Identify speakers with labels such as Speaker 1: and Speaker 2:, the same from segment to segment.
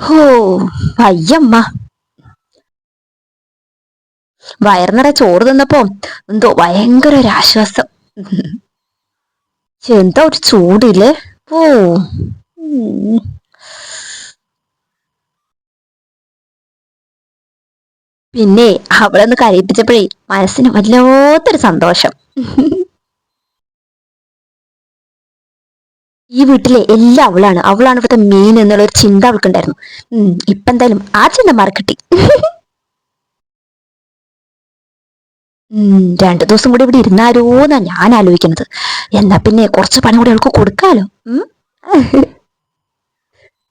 Speaker 1: ഹോ അയ്യമ്മ. വയറുനിറ ചോറ് തിന്നപ്പോ എന്തോ ഭയങ്കര ഒരു ആശ്വാസം. എന്താ ഒരു ചൂടില്ലേ ഓ. പിന്നെ അവളെന്ന് കരയിപ്പിച്ചപ്പോഴേ മനസ്സിന് വല്ലാത്തൊരു സന്തോഷം. ഈ വീട്ടിലെ എല്ലാം അവളാണ്. അവളാണ് ഇവിടുത്തെ മെയിൻ എന്നുള്ള ഒരു ചിന്ത അവൾക്കുണ്ടായിരുന്നു. ഇപ്പൊ എന്തായാലും ആ ചിന്ത മാറിക്കിട്ടി. ഉം, രണ്ടു ദിവസം കൂടി ഇവിടെ ഇരുന്നാരോന്നാ ഞാൻ ആലോചിക്കുന്നത്. എന്നാ പിന്നെ കുറച്ച് പണം കൂടി അവൾക്ക് കൊടുക്കാലോ?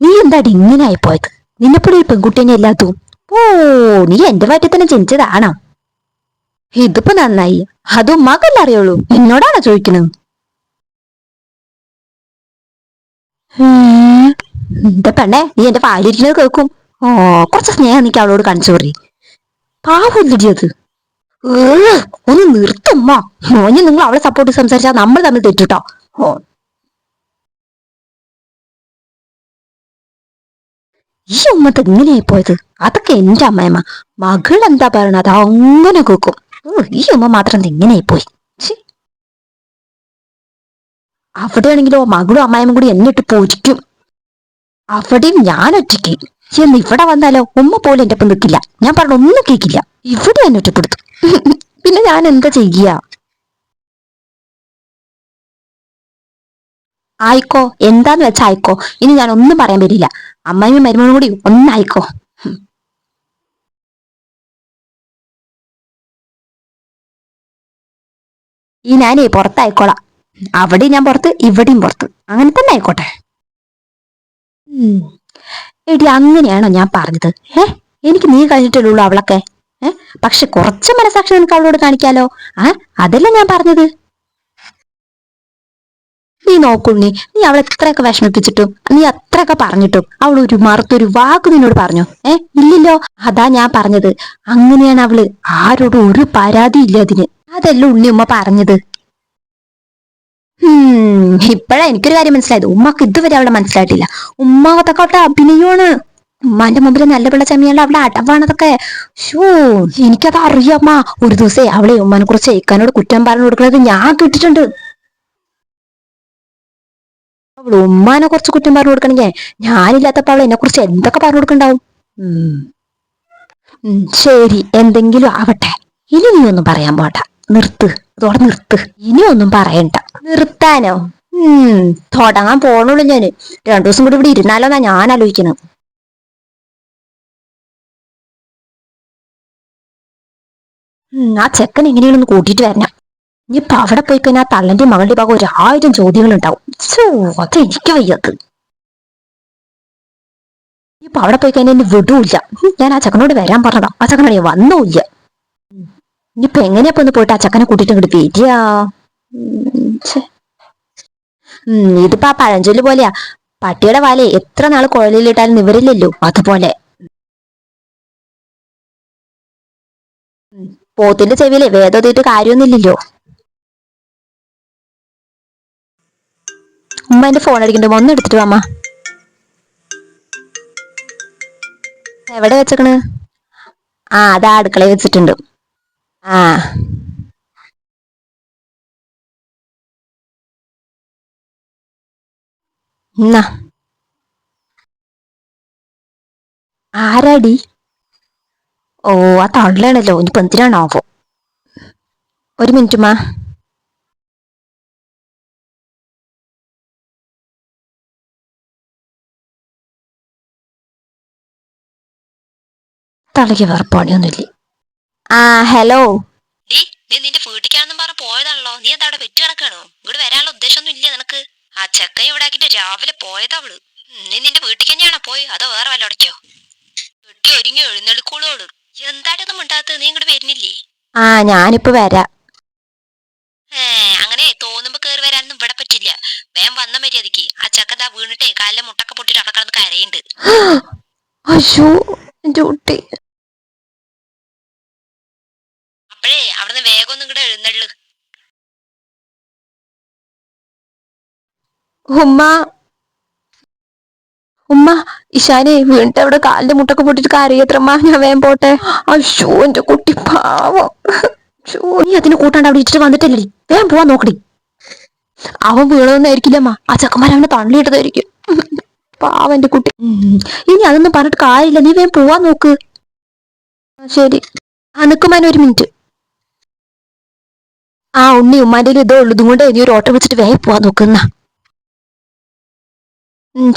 Speaker 1: നീ എന്താടി ഇങ്ങനെ ആയിപ്പോയത് നിന്നെപ്പോഴും ഒരു പെൺകുട്ടീനെ എല്ലാത്തും ഓ നീ എന്റെ വയറ്റിൽ തന്നെ ജനിച്ചതാണോ? ഇതിപ്പോ നന്നായി. അതും മകല്ലറിയുള്ളൂ എന്നോടാണോ ചോദിക്കുന്നത്? എന്റെ പെണ്ണേ നീ എന്റെ പാലിരിക്കുന്നത് കേൾക്കും. ഓ കുറച്ച് സ്നേഹം എനിക്ക് അവളോട് കാണിച്ചു പറയും പാവല്ലടി അത്. ഒന്ന് നിർത്തുമ്മ മോഞ്ഞ് നിങ്ങൾ അവളെ സപ്പോർട്ട് സംസാരിച്ചാൽ നമ്മൾ തമ്മിൽ തെറ്റിട്ടോ. ഓ. ഈ ഉമ്മത്ത് ഇങ്ങനെയായി പോയത്? അതൊക്കെ എന്റെ അമ്മയമ്മ. മകൾ എന്താ പറയണത്? അങ്ങനെ കേൾക്കും. ഈ ഉമ്മ മാത്രം ഇങ്ങനെയായി പോയി. അവിടെയാണെങ്കിലോ മകളും അമ്മായും കൂടി എന്നിട്ട് പൊരിക്കും അവിടെയും ഞാൻ ഒറ്റയ്ക്ക്. എന്ന് ഇവിടെ വന്നാലോ ഉമ്മ പോലും എന്റെ ഒപ്പം നിൽക്കില്ല. ഞാൻ പറഞ്ഞ ഒന്നും കേൾക്കില്ല ഇവിടെ എന്നെ ഒറ്റപ്പെടുത്തും. പിന്നെ ഞാൻ എന്താ ചെയ്യുക ആയിക്കോ എന്താന്ന് വെച്ചാ ആയിക്കോ. ഇനി ഞാൻ ഒന്നും പറയാൻ പറ്റില്ല അമ്മായിയും മരുമോനും കൂടി ഒന്നായിക്കോ. ഈ ഞാനേ പുറത്തായിക്കോളാം. അവിടെ ഞാൻ പുറത്ത് ഇവിടെയും പുറത്ത്. അങ്ങനെ തന്നെ ആയിക്കോട്ടെ. എടി അങ്ങനെയാണോ ഞാൻ പറഞ്ഞത്? ഏ? എനിക്ക് നീ കഴിഞ്ഞിട്ടല്ലേ ഉള്ളൂ അവളൊക്കെ. ഏ? പക്ഷെ കുറച്ച് മനസാക്ഷി നിനക്ക് അവളോട് കാണിക്കാലോ? ആ? അതല്ല ഞാൻ പറഞ്ഞത്. നീ നോക്കുണ്ണി നീ അവളെ എത്രയൊക്കെ വിഷമിപ്പിച്ചിട്ടും നീ അത്രയൊക്കെ പറഞ്ഞിട്ടും അവൾ ഒരു മറുത്തൊരു വാക്ക് നിന്നോട് പറഞ്ഞു. ഏ? ഇല്ലല്ലോ അതാ ഞാൻ പറഞ്ഞത്. അങ്ങനെയാണ് അവൾ. ആരോടും ഒരു പരാതി ഇല്ല അതിന്. അതല്ല ഉണ്ണി ഉമ്മ പറഞ്ഞത്. ഇപ്പഴാ എനിക്കൊരു കാര്യം മനസ്സിലായത്. ഉമ്മക്ക് ഇതുവരെ അവളെ മനസ്സിലായിട്ടില്ല. ഉമ്മ അതൊക്കെ അഭിനയമാണ്. ഉമ്മാന്റെ മുമ്പിൽ നല്ല പിള്ള ചമ്മിയാണ്ട് അവളുടെ അടവാണതൊക്കെ. ഷോ എനിക്കത് അറിയാമ്മ ഒരു ദിവസേ അവളെ ഉമ്മാനെ കുറിച്ച് ഏക്കാനോട് കുറ്റം പറഞ്ഞു കൊടുക്കുന്നത് ഞാൻ കിട്ടിട്ടുണ്ട്. അവൾ ഉമ്മാനെ കുറിച്ച് കുറ്റം പറഞ്ഞു കൊടുക്കണെങ്കിൽ ഞാനില്ലാത്തപ്പോ അവൾ എന്നെ കുറിച്ച് എന്തൊക്കെ പറഞ്ഞു കൊടുക്കണ്ടാവും? ശരി. എന്തെങ്കിലും ആവട്ടെ. ഇനി നീ ഒന്നും പറയാൻ പോണ്ട. നിർത്ത്. അതോടെ നിർത്ത്. ഇനി ഒന്നും പറയണ്ട. നിർത്താനോ? ഉം തുടങ്ങാൻ പോണുള്ളൂ ഞാൻ. രണ്ടു ദിവസം കൂടി ഇവിടെ ഇരുന്നാലോന്നാ ഞാൻ ആലോചിക്കുന്നത് ആ ചെക്കൻ എങ്ങനെയാണെന്ന് കൂട്ടിയിട്ട് വരണം. ഇനിയിപ്പൊ അവിടെ പോയി കഴിഞ്ഞാൽ തള്ളന്റെ മകളുടെ ഭാഗം ഒരായിരം ചോദ്യങ്ങൾ ഉണ്ടാവും അത് എനിക്ക് വയ്യത് ഇനിയിപ്പൊ അവിടെ പോയി കഴിഞ്ഞാൽ എന്നെ വിടൂല്ല ഞാൻ ആ ചെക്കനോട് വരാൻ പറഞ്ഞതാ. ആ ചക്കനാണ് വന്നൂല്ല. ഇനിയിപ്പൊ എങ്ങനെയപ്പോ ഒന്ന് പോയിട്ട് ആ ചക്കനെ കൂട്ടിയിട്ട് ഇങ്ങോട്ട് തീറ്റിയാ ഇതിപ്പോ ആ പഴഞ്ചൊല്ലു പോലെയാ. പട്ടിയുടെ വാലെ എത്ര നാൾ കുഴലിലിട്ടാലും നിവരില്ലല്ലോ അതുപോലെ. പോത്തിന്റെ ചെവിയിലെ വേദോതിയിട്ട് കാര്യമൊന്നുമില്ലല്ലോ. ഉമ്മ എന്റെ ഫോൺ അടിക്കണ്ടോ. ഒന്ന് എടുത്തിട്ട് വാമ്മ എവിടെ വെച്ചേക്കണ്? ആ അതാ അടുക്കളയിൽ വെച്ചിട്ടുണ്ട്. ആ. എന്നാ ആരാടി? ഓ ആ തള്ളയാണല്ലോ. ഇനിയിപ്പോ എന്തിനാണാവോ? ഒരു മിനിറ്റ് മാ തള്ളയ്ക്ക് വേറെ പണിയൊന്നുമില്ല. ആ ഹലോ.
Speaker 2: ഡീ നീ നിന്റെ വീട്ടിലേക്കാണെന്നും പറഞ്ഞ പോയതാണല്ലോ. നീ എന്താ അവിടെ വെറ്റി കിടക്കാണോ? ഇവിടെ വരാനുള്ള ഉദ്ദേശമൊന്നും ഇല്ല നിനക്ക്. ആ ചെക്കൻ ഇവിടെ ആക്കിട്ട് രാവിലെ പോയതാ അവൾ. നീ നിന്റെ വീട്ടിൽ തന്നെയാണോ പോയി? അതോ വേറെ വല്ല അടയ്ക്കോ വീട്ടിൽ ഒരുങ്ങി എഴുന്നള്ളിക്കോളോൾ എന്തായിട്ടൊന്നും മിണ്ടാത്തത്? നീ ഇങ്ങോട്ട് വരുന്നില്ലേ?
Speaker 1: ആ ഞാനിപ്പോ വരാ.
Speaker 2: ഏ അങ്ങനെ തോന്നുമ്പോ കേറി വരാനൊന്നും ഇവിടെ പറ്റില്ല. വേം വന്ന മര്യാദയ്ക്ക് ആ ചെക്കൻ ദാ വീണിട്ടേ കാലിലെ മുട്ടൊക്കെ പൊട്ടിട്ട് അവിടെ കിടന്ന് കരയുണ്ട്
Speaker 1: അയ്യോ എന്റെ കുട്ടി.
Speaker 2: അവിടുന്ന് വേഗം ഒന്നും കൂടെ എഴുന്നള്ളു.
Speaker 1: ഉമ്മ. ഉമ്മ ഇഷാനെ വീണിട്ട് അവിടെ കാലിന്റെ മുട്ടൊക്കെ പൊട്ടിട്ട് കാര്യത്രമ്മ ഞാൻ വേഗം പോട്ടെ. അശോ എന്റെ കുട്ടി പാവം. നീ അതിന് കൂട്ടാണ്ട് അവിടെ ഇച്ചിട്ട് വന്നിട്ടല്ലേ? വേഗം പോവാൻ നോക്കടി. അവൻ വീണതൊന്നായിരിക്കില്ലമ്മ ആ ചക്കന്മാർ അവനെ തള്ളിയിട്ടതായിരിക്കും. പാവം എന്റെ കുട്ടി. ഇനി അതൊന്നും പറഞ്ഞിട്ട് കാര്യമില്ല. നീ വേഗം പോവാൻ നോക്ക്. ശരി. ആ നിക്കുമാൻ ഒരു മിനിറ്റ്. ആ ഉണ്ണി ഉമ്മാന്റെ ഇതേ ഉള്ളൂ. ഇതുകൊണ്ട് ഇനി ഒരു ഓട്ടോ വെച്ചിട്ട് വേഗം പോവാൻ നോക്കുന്ന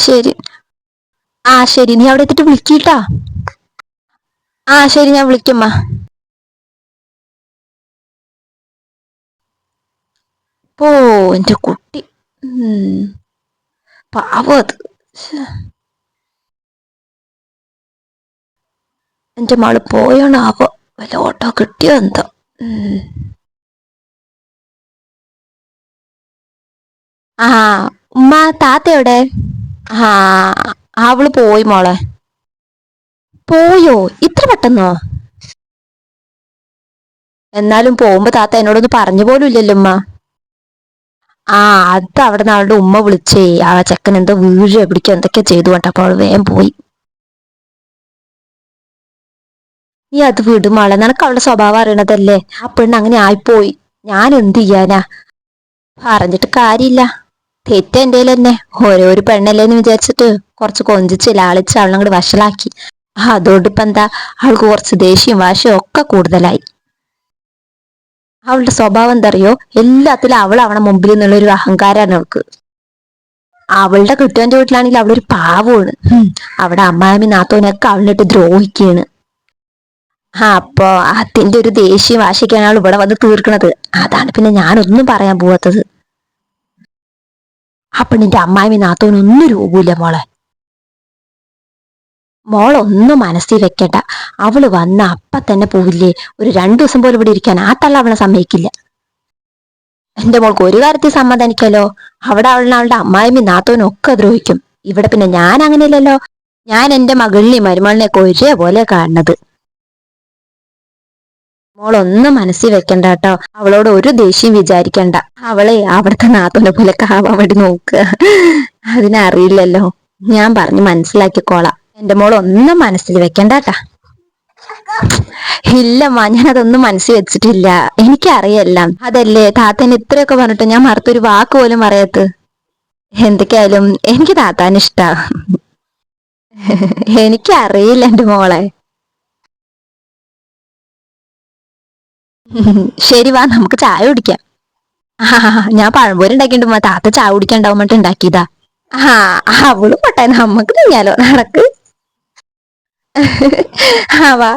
Speaker 1: ശരി. ആ ശരി. നീ അവിടെ എത്തിയിട്ട് വിളിക്കട്ടാ. ആ ശരി. ഞാൻ വിളിക്കമ്മ പോ എന്റെ കുട്ടി. പാവത്. എന്റെ മകൾ പോയോണാവോ? വല്ല ഓട്ടോ കിട്ടിയോ എന്തോ? ആ ഉമ്മ താത്ത എവിടെ ആ അവൾ പോയി മോളെ. പോയോ? ഇത്ര പെട്ടെന്നോ? എന്നാലും പോകുമ്പോ താത്ത എന്നോടൊന്ന് പറഞ്ഞു പോലും ഇല്ലല്ലോ ഉമ്മ. ആ അത് അവിടെ നിന്ന് അവളുടെ ഉമ്മ വിളിച്ചേ. ആ ചെക്കൻ എന്തോ വീഴ പിടിക്കോ എന്തൊക്കെയാ ചെയ്തു കേട്ടോ അപ്പൊ അവൾ വേഗം പോയി. നീ അത് വിടും മോളെ. നിനക്ക് അവളുടെ സ്വഭാവം അറിയണതല്ലേ? ആ പെണ്ണ് അങ്ങനെ ആയിപ്പോയി. ഞാൻ എന്ത് ചെയ്യാനാ? പറഞ്ഞിട്ട് കാര്യമില്ല. തെറ്റ് എന്റെ തന്നെ ഓരോ ഒരു പെണ്ണല്ലേ എന്ന് വിചാരിച്ചിട്ട് കുറച്ച് കൊഞ്ചിച്ച് ലാളിച്ച് അവളങ്ങോട് വഷളാക്കി. അതുകൊണ്ട് ഇപ്പൊ എന്താ? അവൾക്ക് കുറച്ച് ദേഷ്യം വാശിയും ഒക്കെ കൂടുതലായി. അവളുടെ സ്വഭാവം എന്തറിയോ? എല്ലാത്തിലും അവൾ അവളെ മുമ്പിൽ നിന്നുള്ള ഒരു അഹങ്കാരമാണ് അവൾക്ക്. അവളുടെ കുറ്റവന്റെ വീട്ടിലാണെങ്കിൽ അവളൊരു പാവമാണ്. അവിടെ അമ്മായമ്മ നാത്തോനൊക്കെ അവളിട്ട് ദ്രോഹിക്കുകയാണ് ആ അപ്പോ അതിന്റെ ഒരു ദേഷ്യം വാശിക്കാണ് അവൾ ഇവിടെ വന്ന് തീർക്കണത്. അതാണ് പിന്നെ ഞാനൊന്നും പറയാൻ പോവാത്തത്. അപ്പൊ നിന്റെ അമ്മായിമ്മ നാത്തോനൊന്നും രൂപമില്ല മോളെ. മോളൊന്നും മനസ്സിൽ വെക്കണ്ട. അവൾ വന്ന അപ്പ തന്നെ പോവില്ലേ? ഒരു രണ്ടു ദിവസം പോലും ഇവിടെ ഇരിക്കാൻ ആ തള്ള അവളെ സമ്മതിക്കില്ല. എന്റെ മോൾക്ക് ഒരു കാര്യത്തിൽ സമ്മതിക്കല്ലോ. അവിടെ അവളിനെ അവളുടെ അമ്മായിമ്മ നാത്തോനും ഒക്കെ ദ്രോഹിക്കും. ഇവിടെ പിന്നെ ഞാൻ അങ്ങനെയല്ലല്ലോ. ഞാൻ എന്റെ മകളിനെയും മരുമകളിനെയൊക്കെ ഒരേപോലെ കാണുന്നത്. മോളൊന്നും മനസ്സിൽ വെക്കണ്ട കേട്ടോ. അവളോട് ഒരു ദേഷ്യം വിചാരിക്കണ്ട. അവളെ അവിടുത്തെ നാത്തോനെ പോലെ കാവാൻ വേണ്ടി നോക്കുക അതിനറിയില്ലല്ലോ. ഞാൻ പറഞ്ഞു മനസ്സിലാക്കിക്കോളാം. എന്റെ മോൾ ഒന്നും മനസ്സിൽ വെക്കണ്ട കേട്ടാ. ഇല്ലമ്മ ഞാൻ മനസ്സിൽ വെച്ചിട്ടില്ല. എനിക്കറിയെല്ലാം അതല്ലേ താത്തൻ ഇത്രയൊക്കെ പറഞ്ഞിട്ട് ഞാൻ മറുത്തൊരു വാക്ക് പോലും പറയാത്ത. എന്തൊക്കെയായാലും എനിക്ക് താത്താൻ ഇഷ്ടാ. എനിക്കറിയില്ല എന്റെ മോളെ. ശരി വാ നമുക്ക് ചായ കുടിക്കാം. ഞാൻ പഴംപൊരി ഉണ്ടാക്കിണ്ട് താത്ത ചായ കുടിക്കാൻ പറഞ്ഞിട്ട് ഉണ്ടാക്കിയതാ. ആ അവളും പോട്ടെ നമുക്ക് തിന്നാലോ നടക്ക്. ആ വാ.